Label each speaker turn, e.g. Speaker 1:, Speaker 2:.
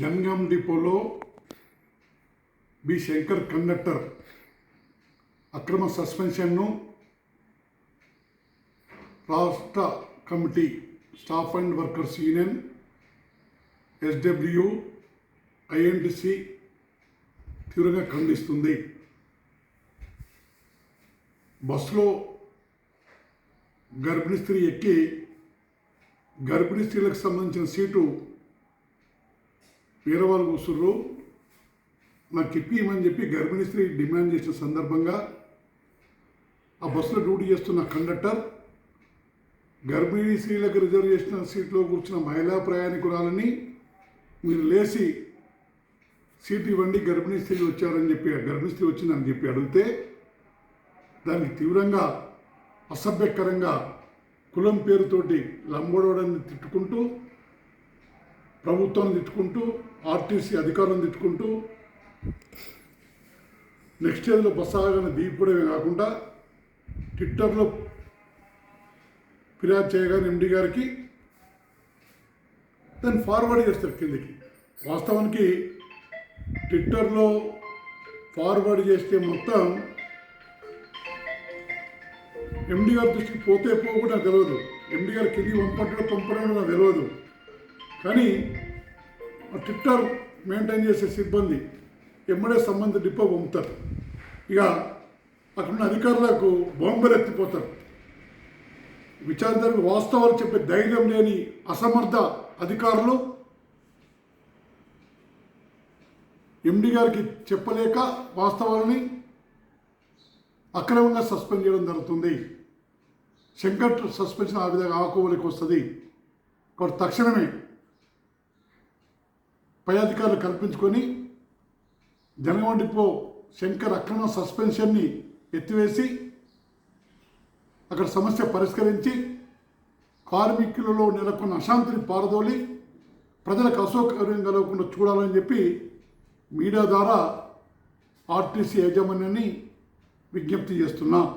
Speaker 1: జంగం డిపోలో B Shankar conductor అక్రమ సస్పెన్షన్ను రాష్ట్ర committee staff and workers union SW INTUC తీవ్రంగా ఖండిస్తుంది. బస్సులో గర్భిణీ స్త్రీ ఎక్కి గర్భిణీ స్త్రీలకు సంబంధించిన సీటు వేరే వాళ్ళు కూర్చుర్రు నాకు ఇప్పమని చెప్పి గర్భిణీ స్త్రీ డిమాండ్ చేసిన సందర్భంగా ఆ బస్సులో డ్యూటీ చేస్తున్న కండక్టర్ గర్భిణీ స్త్రీలకు రిజర్వ్ చేసిన సీట్లో కూర్చున్న మహిళా ప్రయాణికురాలని మీరు లేచి సీట్ ఇవ్వండి గర్భిణీ స్త్రీలు వచ్చారని చెప్పి గర్భిణీ స్త్రీ వచ్చిందని చెప్పి అడిగితే దానికి తీవ్రంగా అసభ్యకరంగా కులం పేరుతోటి లంబడోడని తిట్టుకుంటూ ప్రభుత్వాన్ని తిట్టుకుంటూ ఆర్టీసీ అధికారం తిట్టుకుంటూ నెక్స్ట్ ఇయర్లో బస్సు ఆగని దిగిపోవడమే కాకుండా ట్విట్టర్లో ఫిర్యాదు చేయగానే ఎండి గారికి దాన్ని ఫార్వర్డ్ చేస్తారు కిందకి. వాస్తవానికి ట్విట్టర్లో ఫార్వర్డ్ చేస్తే మొత్తం ఎండి గారి దృష్టికి పోతే పోకుండా తెలియదు ఎండి గారు కిందికి పంపడం పంపడం నాకు తెలియదు కానీ ట్విట్టర్ మెయింటైన్ చేసే సిబ్బంది ఎమ్మడే సంబంధ డిపో పంపుతారు. ఇక అక్కడున్న అధికారులకు బాంబులు ఎత్తిపోతారు. విచారణ వాస్తవాలు చెప్పే ధైర్యం లేని అసమర్థ అధికారులు ఎండి గారికి చెప్పలేక వాస్తవాలని అక్రమంగా సస్పెండ్ చేయడం జరుగుతుంది. శంకర్ సస్పెన్షన్ ఆ విధంగా ఆకోవలికి వస్తుంది. కాబట్టి తక్షణమే పై అధికారులు కల్పించుకొని జనగం డిపో శంకర్ అక్రమ సస్పెన్షన్ని ఎత్తివేసి అక్కడ సమస్య పరిష్కరించి కార్మికులలో నెలకొన్న అశాంతిని పారదోలి ప్రజలకు అసౌకర్యం కలగకుండా చూడాలని చెప్పి మీడియా ద్వారా ఆర్టీసీ యాజమాన్యాన్ని విజ్ఞప్తి చేస్తున్నాను